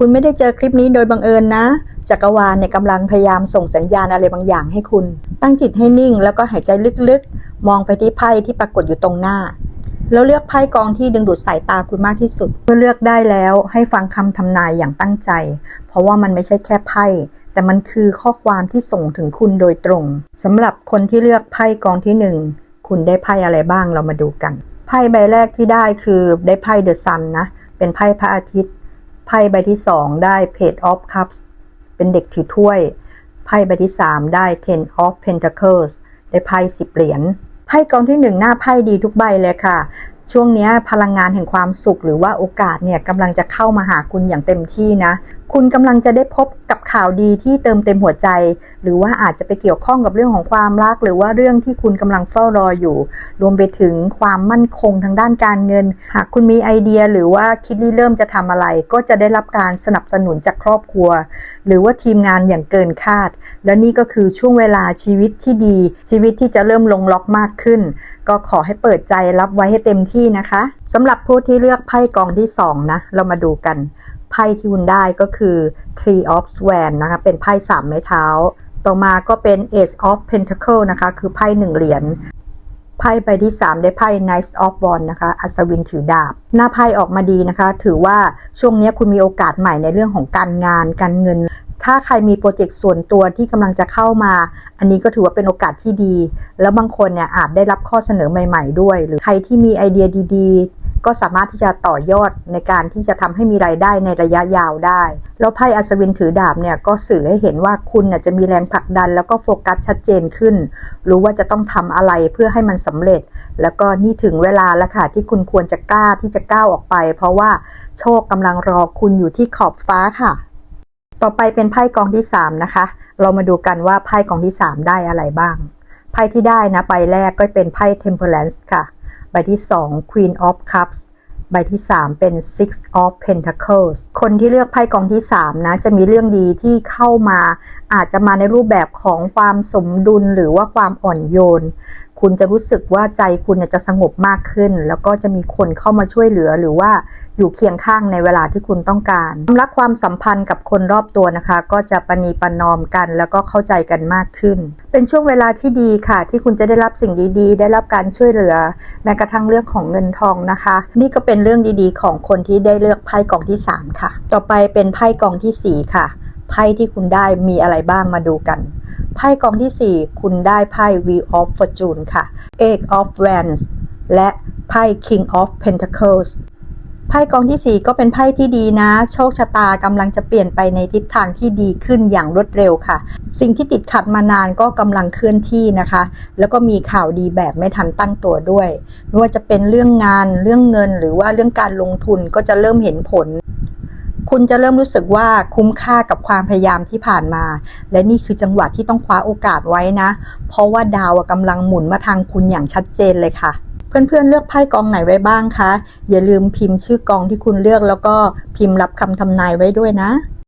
คุณไม่ได้เจอคลิปนี้โดยบังเอิญนะ จักรวาลเนี่ยกำลังพยายามส่งสัญญาณอะไรบางอย่างให้คุณ ตั้งจิตให้นิ่งแล้วก็หายใจลึกๆ มองไปที่ไพ่ที่ปรากฏอยู่ตรงหน้า แล้วเลือกไพ่กองที่ดึงดูดสายตาคุณมากที่สุด เมื่อเลือกได้แล้วให้ฟังคำทำนายอย่างตั้งใจ เพราะว่ามันไม่ใช่แค่ไพ่ แต่มันคือข้อความที่ส่งถึงคุณโดยตรงสำหรับคนที่เลือกไพ่กองที่หนึ่งคุณได้ไพ่อะไรบ้างเรามาดูกัน ไพ่ใบแรกที่ได้คือได้ไพ่เดอะซันนะ เป็นไพ่พระอาทิตย์ ไพ่ใบที่สองได้ Page of Cups เป็นเด็กถือถ้วย ไพ่ใบที่สามได้ Ten of Pentacles ได้ไพ่สิบเหรียญ ไพ่กองที่หนึ่งหน้าไพ่ดีทุกใบเลยค่ะ ช่วงนี้พลังงานแห่งความสุขหรือว่าโอกาสเนี่ยกำลังจะเข้ามาหาคุณอย่างเต็มที่นะ คุณกำลังจะได้พบกับข่าวดีที่เติมเต็มหัวใจ หรือว่าอาจจะไปเกี่ยวข้องกับเรื่องของความรัก หรือว่าเรื่องที่คุณกำลังเฝ้ารออยู่ รวมไปถึงความมั่นคงทางด้านการเงิน หากคุณมีไอเดียหรือว่าคิดริเริ่มจะทำอะไร ก็จะได้รับการสนับสนุนจากครอบครัว หรือว่าทีมงานอย่างเกินคาด และนี่ก็คือช่วงเวลาชีวิตที่ดี ชีวิตที่จะเริ่มลงล็อกมากขึ้น ก็ขอให้เปิดใจรับไว้ให้เต็มที่นะคะสำหรับผู้ที่เลือกไพ่กองที่สองนะเรามาดูกัน ไพ่ที่คุณได้ก็คือ Three of Swan นะคะ เป็นไพ่สามไม้เท้า ต่อมาก็เป็น Ace of Pentacle นะคะ คือไพ่หนึ่งเหรียญ ไพ่ใบที่ 3 ได้ไพ่ Knight of Wands นะคะ อัศวินถือดาบ หน้าไพ่ออกมาดีนะคะ ถือว่าช่วงนี้คุณมีโอกาสใหม่ในเรื่องของการงาน การเงิน ถ้าใครมีโปรเจกต์ส่วนตัวที่กำลังจะเข้ามา อันนี้ก็ถือว่าเป็นโอกาสที่ดี แล้วบางคนเนี่ยอาจได้รับข้อเสนอใหม่ ๆ ด้วย หรือใครที่มีไอเดียดีๆ ก็สามารถที่จะต่อยอดในการที่จะทำให้มีรายได้ในระยะยาวได้ แล้วไพ่อัศวินถือดาบเนี่ยก็สื่อให้เห็นว่าคุณน่ะจะมีแรงผลักดัน แล้วก็โฟกัสชัดเจนขึ้น รู้ว่าจะต้องทำอะไรเพื่อให้มันสำเร็จ แล้วก็นี่ถึงเวลาแล้วค่ะที่คุณควรจะกล้าที่จะก้าวออกไป เพราะว่าโชคกำลังรอคุณอยู่ที่ขอบฟ้าค่ะ ต่อไปเป็นไพ่กองที่ 3 นะคะ เรามาดูกันว่าไพ่กองที่ 3 ได้อะไรบ้างไพ่ที่ได้นะใบแรกก็เป็นไพ่ Temperance ค่ะ ใบที่ 2 Queen of Cups ใบที่ 3 เป็น Six of Pentacles คนที่เลือกไพ่กองที่ 3 นะ จะมีเรื่องดีที่เข้ามา อาจจะมาในรูปแบบของความสมดุลหรือว่าความอ่อนโยน คุณจะรู้สึกว่าใจคุณจะสงบมากขึ้น แล้วก็จะมีคนเข้ามาช่วยเหลือหรือว่าอยู่เคียงข้างในเวลาที่คุณต้องการความรักความสัมพันธ์กับคนรอบตัวนะคะ ก็จะปณีประนอมกัน แล้วก็เข้าใจกันมากขึ้น เป็นช่วงเวลาที่ดีค่ะ ที่คุณจะได้รับสิ่งดีๆ ได้รับการช่วยเหลือแม้กระทั่งเรื่องของเงินทองนะคะ นี่ก็เป็นเรื่องดีๆ ของคนที่ได้เลือกไพ่กองที่ 3 ค่ะ ต่อไปเป็นไพ่กองทีสี่4 ค่ะไพ่ที่คุณได้มีอะไรบ้างมาดูกัน ไพ่กองทีสี่ 4 คุณได้ไพ่ Wheel of Fortune ค่ะ Eight of Wands และไพ่ King of Pentacles ไพ่กองที่ 4 ก็เป็นไพ่ที่ดีนะ โชคชะตากำลังจะเปลี่ยนไปในทิศทางที่ดีขึ้นอย่างรวดเร็วค่ะ สิ่งที่ติดขัดมานานก็กำลังเคลื่อนที่นะคะ แล้วก็มีข่าวดีแบบไม่ทันตั้งตัวด้วย ไม่ว่าจะเป็นเรื่องงานเรื่องเงิน หรือว่าเรื่องการลงทุนก็จะเริ่มเห็นผล คุณจะเริ่มรู้สึกว่าคุ้มค่ากับความพยายามที่ผ่านมา และนี่คือจังหวะที่ต้องคว้าโอกาสไว้นะ เพราะว่าดาวกำลังหมุนมาทางคุณอย่างชัดเจนเลยค่ะเพื่อนๆเลือกไพ่กองไหนไว้บ้างคะ อย่าลืมพิมพ์ชื่อกองที่คุณเลือกแล้วก็พิมพ์รับคำทำนายไว้ด้วยนะ